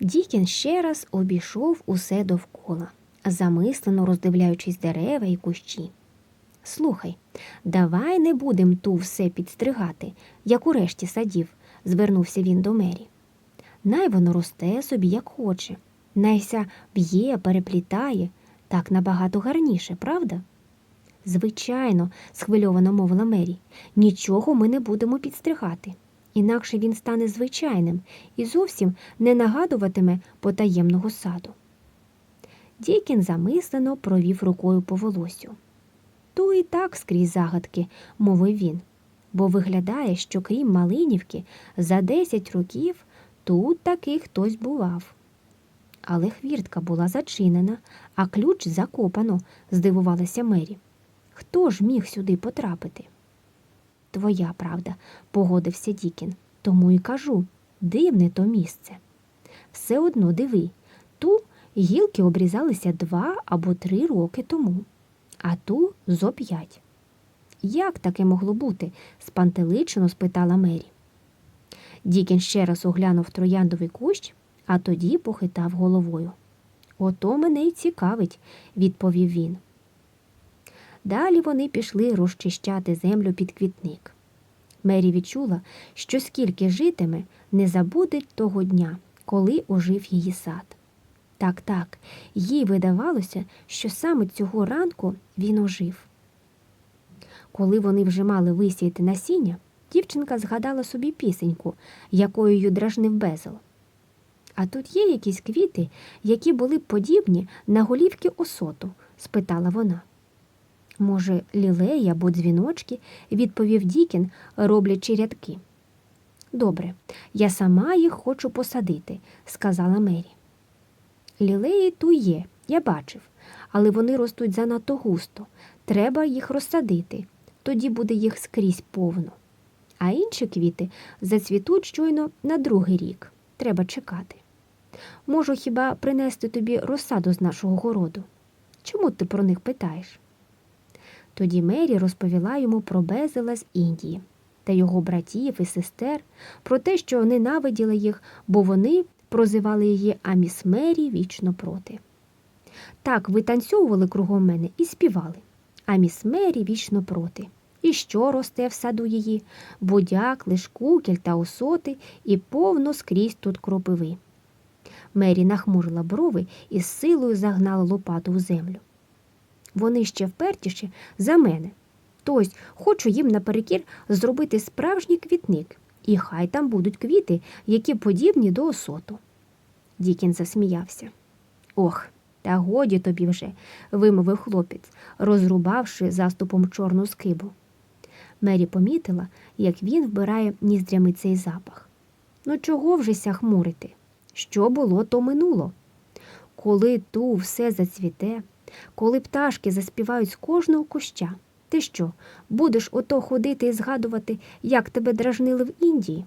Дікін ще раз обійшов усе довкола, замислено роздивляючись дерева і кущі. Слухай, давай не будем ту все підстригати, як у решті садів, звернувся він до Мері. Най воно росте собі, як хоче, найся б'є, переплітає, так набагато гарніше, правда? Звичайно, схвильовано мовила Мері, нічого ми не будемо підстригати. Інакше він стане звичайним і зовсім не нагадуватиме потаємного саду. Дікін замислено провів рукою по волосю. То і так скрізь загадки, мовив він, бо виглядає, що крім Малинівки, за десять років тут таки хтось бував. Але хвіртка була зачинена, а ключ закопано, здивувалася Мері. Хто ж міг сюди потрапити? Твоя правда, погодився Дікін. Тому й кажу дивне то місце. Все одно диви, ту гілки обрізалися два або три роки тому, а ту зо п'ять. Як таке могло бути? спантеличено спитала Мері. Дікін ще раз оглянув трояндовий кущ, а тоді похитав головою. Ото мене й цікавить, відповів він. Далі вони пішли розчищати землю під квітник. Мері відчула, що скільки житиме, не забуде того дня, коли ожив її сад. Так, так, їй видавалося, що саме цього ранку він ожив. Коли вони вже мали висіяти насіння, дівчинка згадала собі пісеньку, якою її дражнив безел. А тут є якісь квіти, які були подібні на голівки осоту? спитала вона. Може, лілеї або дзвіночки, відповів Дікін, роблячи рядки. Добре, я сама їх хочу посадити, сказала Мері. Лілеї ту є, я бачив, але вони ростуть занадто густо. Треба їх розсадити, тоді буде їх скрізь повно. А інші квіти зацвітуть щойно на другий рік. Треба чекати. Можу хіба принести тобі розсаду з нашого городу? Чому ти про них питаєш? Тоді Мері розповіла йому про Безела з Індії та його братів і сестер, про те, що ненавиділа їх, бо вони прозивали її а міс Мері вічно проти. Так витанцьовували кругом мене і співали, а міс Мері вічно проти. І що росте в саду її? Будяк, лиш кукіль та осоти, і повно скрізь тут кропиви. Мері нахмурила брови і з силою загнала лопату в землю. Вони ще впертіші за мене. Тось хочу їм наперекір зробити справжній квітник, і хай там будуть квіти, які подібні до осоту. Дікін засміявся. Ох, та годі тобі вже, вимовив хлопець, розрубавши заступом чорну скибу. Мері помітила, як він вбирає ніздрями цей запах. Ну чого вже ся хмурити? Що було, то минуло. Коли ту все зацвіте, коли пташки заспівають з кожного куща, ти що, будеш ото ходити і згадувати, як тебе дражнили в Індії?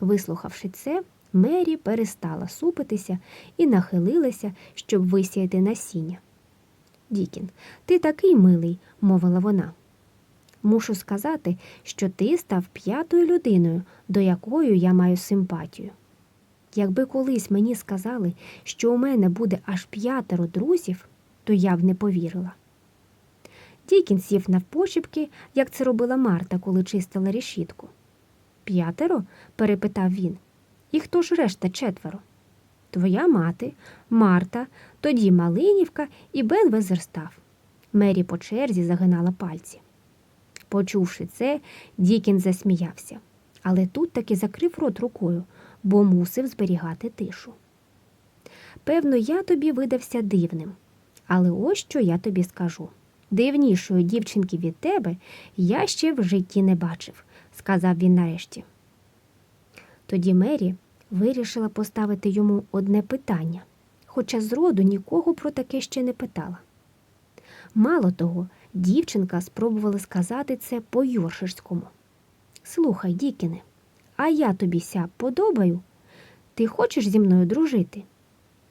Вислухавши це, Мері перестала супитися і нахилилася, щоб висіяти насіння. Дікін, ти такий милий, мовила вона. Мушу сказати, що ти став п'ятою людиною, до якої я маю симпатію. Якби колись мені сказали, що у мене буде аж п'ятеро друзів, то я б не повірила. Дікін сів навпочіпки, як це робила Марта, коли чистила решітку. П'ятеро? перепитав він. І хто ж решта четверо? Твоя мати, Марта, тоді Малинівка і Бен Везерстав. Мері по черзі загинала пальці. Почувши це, Дікін засміявся, але тут таки закрив рот рукою, бо мусив зберігати тишу. Певно, я тобі видався дивним, але ось що я тобі скажу. Дивнішої дівчинки від тебе я ще в житті не бачив, сказав він нарешті. Тоді Мері вирішила поставити йому одне питання, хоча зроду нікого про таке ще не питала. Мало того, дівчинка спробувала сказати це по-йорширському. Слухай, Дікіне, а я тобі ся подобаю? Ти хочеш зі мною дружити?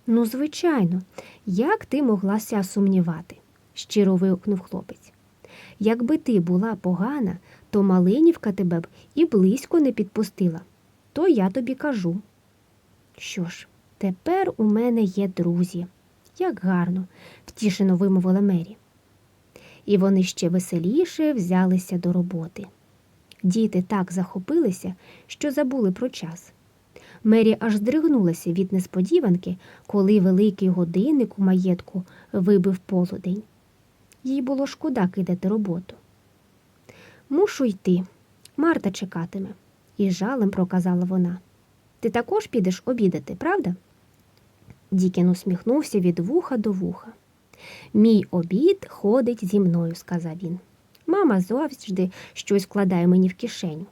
Ну, звичайно, як ти могла ся сумнівати? щиро вигукнув хлопець. Якби ти була погана, то Малинівка тебе б і близько не підпустила. То я тобі кажу. Що ж, Тепер у мене є друзі. Як гарно, втішено вимовила Мері. І вони ще веселіше взялися до роботи. Діти так захопилися, що забули про час. Мері аж здригнулася від несподіванки, коли великий годинник у маєтку вибив полудень. Їй було шкода кидати роботу. Мушу йти. Марта чекатиме, із жалем проказала вона. Ти також підеш обідати, правда? Дікін усміхнувся від вуха до вуха. Мій обід ходить зі мною, сказав він. Мама завжди щось вкладає мені в кишеню.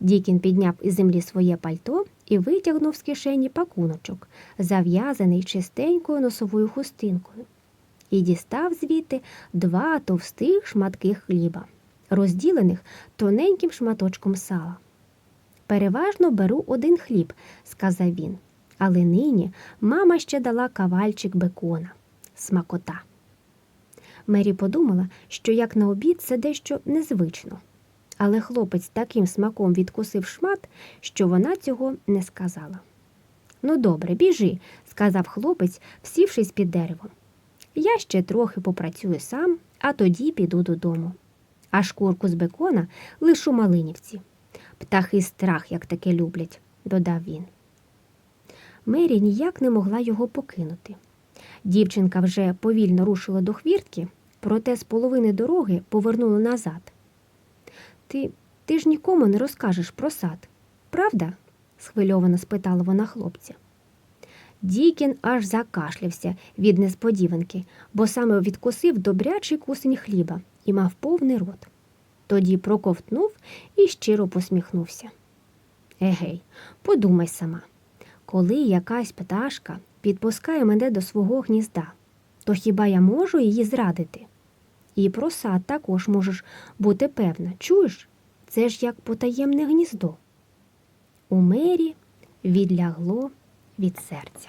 Дікін підняв із землі своє пальто і витягнув з кишені пакуночок, зав'язаний чистенькою носовою хустинкою, і дістав звідти два товстих шматки хліба, розділених тоненьким шматочком сала. Переважно беру один хліб, сказав він, але нині мама ще дала кавальчик бекона. Смакота. Мері подумала, що як на обід це дещо незвично. Але хлопець таким смаком відкусив шмат, що вона цього не сказала. Ну, добре, біжи, сказав хлопець, всівшись під деревом. Я ще трохи попрацюю сам, а тоді піду додому. А шкурку з бекона лишу малинівці. Птахи страх, як таке люблять, додав він. Мері ніяк не могла його покинути. Дівчинка вже повільно рушила до хвіртки, проте з половини дороги повернула назад. Ти ти ж нікому не розкажеш про сад, правда? схвильовано спитала вона хлопця. Дікін аж закашлявся від несподіванки, бо саме відкусив добрячий кусень хліба і мав повний рот. Тоді проковтнув і щиро посміхнувся. Егей, подумай сама, коли якась пташка підпускає мене до свого гнізда, то хіба я можу її зрадити? І про сад також можеш бути певна, чуєш? Це ж як потаємне гніздо. У мері відлягло від серця.